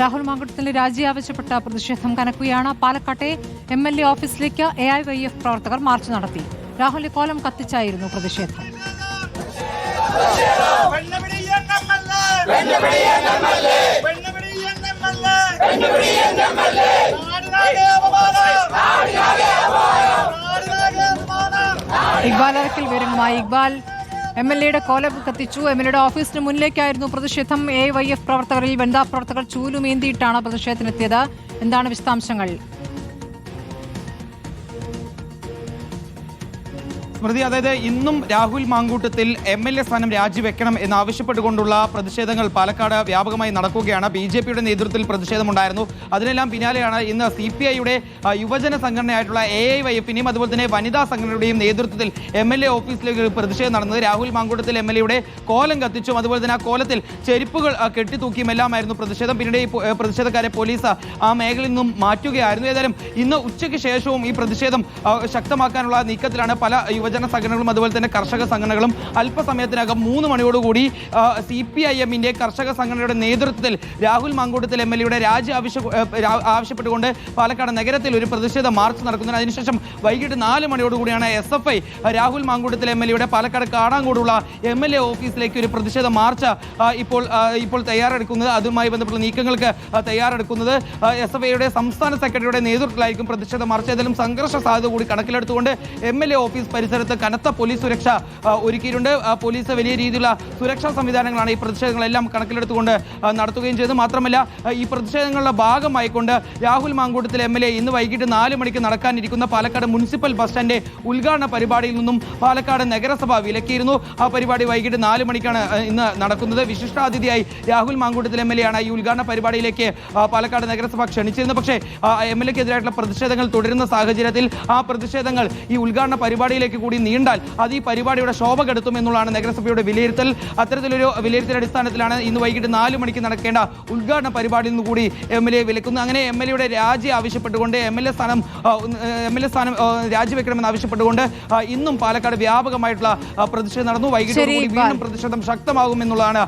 രാഹുൽ മാങ്കുട്ടത്തിന്റെ രാജി ആവശ്യപ്പെട്ട പ്രതിഷേധം കനക്കുകയാണ്. പാലക്കാട്ടെ എം എൽ എ ഓഫീസിലേക്ക് എ ഐ വൈ എഫ് പ്രവർത്തകർ മാർച്ച് നടത്തി. രാഹുലിന്റെ കോലം കത്തിച്ചായിരുന്നു പ്രതിഷേധം. ഇക്ബാൽ അറക്കിൽ വിവരങ്ങളുമായി ഇക്ബാൽ. എം എൽ എയുടെ കോല കത്തിച്ചു. എം എൽ എയുടെ ഓഫീസിന് മുന്നിലേക്കായിരുന്നു പ്രതിഷേധം. എ വൈ എഫ് പ്രവർത്തകരിൽ വനിതാ പ്രവർത്തകർ ചൂലുമേന്തിയിട്ടാണ് പ്രതിഷേധത്തിനെത്തിയത്. എന്താണ് വിശദാംശങ്ങൾ? സ്മൃതി അതായത് ഇന്നും Rahul Mankoottathil M L A സ്ഥാനം രാജിവെക്കണം എന്നാവശ്യപ്പെട്ടുകൊണ്ടുള്ള പ്രതിഷേധങ്ങൾ പാലക്കാട് വ്യാപകമായി നടക്കുകയാണ്. ബി ജെ പിയുടെ നേതൃത്വത്തിൽ പ്രതിഷേധമുണ്ടായിരുന്നു. അതിനെല്ലാം പിന്നാലെയാണ് ഇന്ന് സി പി ഐയുടെ യുവജന സംഘടനയായിട്ടുള്ള എ ഐ വൈ എഫിനെയും അതുപോലെ തന്നെ വനിതാ സംഘടനയുടെയും നേതൃത്വത്തിൽ എം എൽ എ ഓഫീസിലേക്ക് പ്രതിഷേധം നടന്നത്. രാഹുൽ മാങ്കൂട്ടത്തിൽ എം എൽ എയുടെ കോലം കത്തിച്ചും അതുപോലെ തന്നെ ആ കോലത്തിൽ ചെരുപ്പുകൾ കെട്ടിത്തൂക്കിയും എല്ലാമായിരുന്നു പ്രതിഷേധം. പിന്നീട് ഈ പ്രതിഷേധക്കാരെ പോലീസ് ആ മേഖലയിൽ നിന്നും മാറ്റുകയായിരുന്നു. ഏതായാലും ഇന്ന് ഉച്ചയ്ക്ക് ശേഷവും ഈ പ്രതിഷേധം ശക്തമാക്കാനുള്ള നീക്കത്തിലാണ് പല യുവജന സംഘടനകളും അതുപോലെ തന്നെ കർഷക സംഘടനകളും അല്പസമയത്തിനകം മൂന്ന് മണിയോടുകൂടി സി പി ഐ എമ്മിന്റെ കർഷക സംഘടനയുടെ നേതൃത്വത്തിൽ രാഹുൽ മാങ്കൂട്ടത്തിൽ എം എൽ എയുടെ രാജി ആവശ്യ ആവശ്യപ്പെട്ടുകൊണ്ട് പാലക്കാട് നഗരത്തിൽ ഒരു പ്രതിഷേധ മാർച്ച് നടക്കുന്നതിന് അതിനുശേഷം വൈകിട്ട് നാല് മണിയോടുകൂടിയാണ് S F I Rahul Mankoottathil M L എയുടെ പാലക്കാട് കാടാങ്കോടുള്ള എം എൽ എ ഓഫീസിലേക്ക് ഒരു പ്രതിഷേധ മാർച്ച് ഇപ്പോൾ ഇപ്പോൾ തയ്യാറെടുക്കുന്നത്. അതുമായി ബന്ധപ്പെട്ട നീക്കങ്ങൾക്ക് തയ്യാറെടുക്കുന്നത് എസ് എഫ് ഐയുടെ സംസ്ഥാന സെക്രട്ടറിയുടെ നേതൃത്വത്തിലായിരിക്കും പ്രതിഷേധ മാർച്ച്. ഏതായാലും സംഘർഷ സാധ്യത കൂടി കണക്കിലെടുത്തുകൊണ്ട് എം എൽ എ ഓഫീസ് പരിസരത്ത് കനത്ത പോലീസ് സുരക്ഷ ഒരുക്കിയിട്ടുണ്ട്. പോലീസ് വലിയ രീതിയിലുള്ള സുരക്ഷാ സംവിധാനങ്ങളാണ് ഈ പ്രതിഷേധങ്ങളെല്ലാം കണക്കിലെടുത്തുകൊണ്ട് നടത്തുകയും ചെയ്തു മാത്രമല്ല ഈ പ്രതിഷേധങ്ങളുടെ ഭാഗമായിക്കൊണ്ട് Rahul Mankoottathil M L A ഇന്ന് വൈകിട്ട് നാല് മണിക്ക് നടക്കാനിരിക്കുന്ന പാലക്കാട് മുനിസിപ്പൽ ബസ് സ്റ്റാൻഡ് ഉദ്ഘാടന പരിപാടിയിൽ നിന്നും പാലക്കാട് നഗരസഭ വിലക്കിയിരുന്നു. ആ പരിപാടി വൈകിട്ട് നാല് മണിക്കാണ് ഇന്ന് നടക്കുന്നത്. വിശിഷ്ടാതിഥിയായി Rahul Mankoottathil M L A ആണ് ഈ ഉദ്ഘാടന പരിപാടിയിലേക്ക് പാലക്കാട് നഗരസഭ ക്ഷണിച്ചിരുന്നത്. പക്ഷേ എം എൽ എക്കെതിരായിട്ടുള്ള പ്രതിഷേധങ്ങൾ തുടരുന്ന സാഹചര്യത്തിൽ ആ പ്രതിഷേധങ്ങൾ ഈ ഉദ്ഘാടന പരിപാടിയിലേക്ക് കൂടി നീണ്ടാൽ അത് ഈ പരിപാടിയുടെ ശോഭ കെടുത്തും എന്നുള്ളതാണ് നഗരസഭയുടെ വിലയിരുത്തൽ. അത്തരത്തിലൊരു വിലയിരുത്തൽ അടിസ്ഥാനത്തിലാണ് ഇന്ന് വൈകിട്ട് നാല് മണിക്ക് നടക്കേണ്ട ഉദ്ഘാടന പരിപാടിയിൽ നിന്ന് കൂടി എം എൽ എ വിലക്കുന്നത് അങ്ങനെ എം എൽ എയുടെ രാജി ആവശ്യപ്പെട്ടുകൊണ്ട് എം എൽ എ സ്ഥാനം എം എൽ എ സ്ഥാനം രാജിവെക്കണമെന്ന് ആവശ്യപ്പെട്ടുകൊണ്ട് ഇന്നും പാലക്കാട് വ്യാപകമായിട്ടുള്ള പ്രതിഷേധം നടന്നു. വൈകിട്ട് കൂടി വീണ്ടും പ്രതിഷേധം ശക്തമാകുമെന്നുള്ളതാണ്